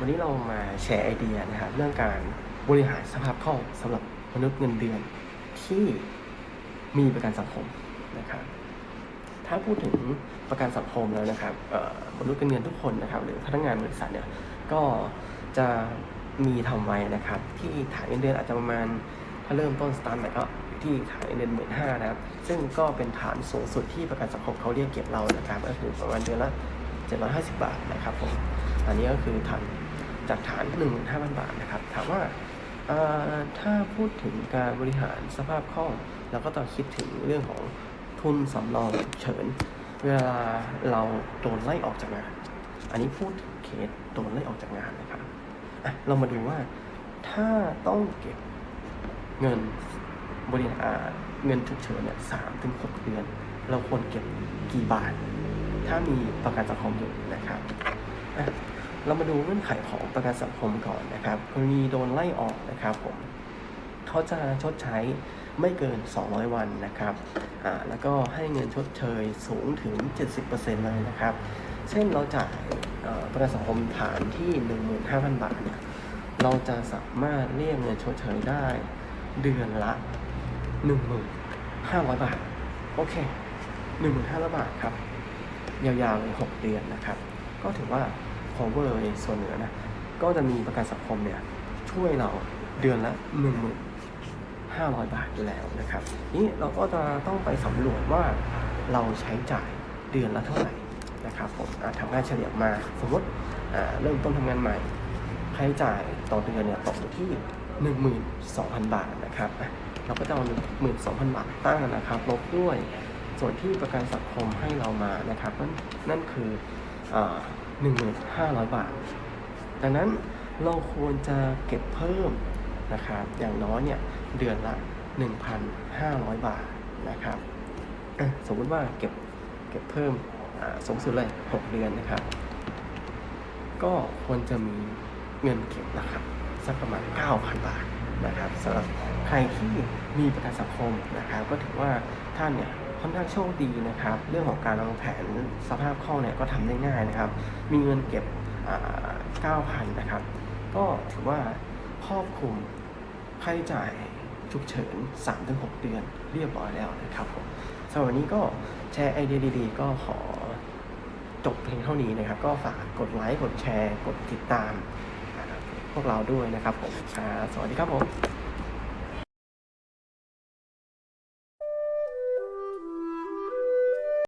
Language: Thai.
วันนี้เรามาแชร์ไอเดียนะครับเรื่องการบริหารสภาพคล่องสำหรับมนุษย์เงินเดือนที่มีประกันสังคมนะครับ ถ้าพูดถึงประกันสังคมแล้วนะครับมนุษย์เงินเดือนทุกคนนะครับ หรือพนักงานบริษัทเนี่ยก็จะมีทำไว้นะครับ ที่ฐานเงินเดือนอาจจะประมาณถ้าเริ่มต้นสตาร์ทใหม่ก็ที่ฐานเงินเดือนหมื่นห้านะครับ ซึ่งก็เป็นฐานสูงสุดที่ประกันสังคมเขาเรียกเก็บเรานะครับก็คือประมาณเดือนละ750 บาทนะครับผมอันนี้ก็คือฐาน จากฐาน 15,000 บาทนะครับ ถามว่าถ้าพูดถึงการบริหารสภาพคล่องเราก็ต้องคิดถึงเรื่องของทุนสำรองเฉิน เวลาเราโดนไล่ออกจากงาน อันนี้พูดถึงเคสโดนไล่ออกจากงานนะครับเรามาดูว่าถ้าต้องเก็บเงินบริหารเงินฉุกเฉินเนี่ยสามถึงหกเดือน เราควรเก็บกี่บาท ถ้ามีประกันสังคมอยู่นะครับ เรามาดูเงื่อนไขของประกันสังคมก่อนนะครับกรณีโดนไล่ออกนะครับผมเขาจะชดใช้ไม่เกิน 200 วันนะครับอ่าแล้วก็ให้เงินชดเชยสูงถึง 70%เลยนะครับ เช่นเราจ่ายประกันสังคมฐานที่ 15,000 บาทเนี่ย เราจะสามารถเรียกเงินชดเชยได้เดือนละ 1,500 บาท โอเค 1,500 บาทครับ ยาวๆเลย6เดือนนะครับ ก็ถือว่า cover ในส่วนเหนือนะ ก็จะมีประกันสังคมเนี่ยช่วยเราเดือนละ15,000 บาทอยู่แล้วนะครับ นี้เราก็จะต้องไปสำรวจว่าเราใช้จ่ายเดือนละเท่าไหร่นะครับผมทำค่าเฉลี่ยมาสมมติเริ่มต้นทำงานใหม่ค่าใช้จ่ายต่อเดือนเนี่ยตกอยู่ที่ 12,000 บาทนะครับเราก็จะเอา12,000 บาทตั้งนะครับลบด้วยส่วนที่ประกันสังคมให้เรามานะครับนั่นนั่นคืออ 1,500 บาท ดังนั้นเราควรจะเก็บเพิ่มนะครับอย่างน้อยเนี่ยเดือนละ 1,500 บาทนะครับอะสมมติว่าเก็บเก็บเพิ่มอ่าสูงสุดเลย 6 เดือนนะครับ ก็ควรจะมีเงินเก็บนะครับสักประมาณ 9,000 บาทนะครับสำหรับใครที่มีประกันสังคมนะครับ ก็ถือว่าท่านเนี่ย ค่อนข้างโชคดีนะครับ เรื่องของการวางแผนสภาพคล่องเนี่ยก็ทำได้ง่ายนะครับ มีเงินเก็บ9,000นะครับ ก็ถือว่าครอบคลุมค่าใช้จ่ายฉุกเฉิน 3-6 เดือนเรียบร้อยแล้วนะครับผมสำหรับวันนี้ก็แชร์ไอเดียดีๆ ก็ขอจบเพียงเท่านี้นะครับ ก็ฝากกดไลค์ กดแชร์ กดติดตาม พวกเราด้วยนะครับผมสวัสดีครับผม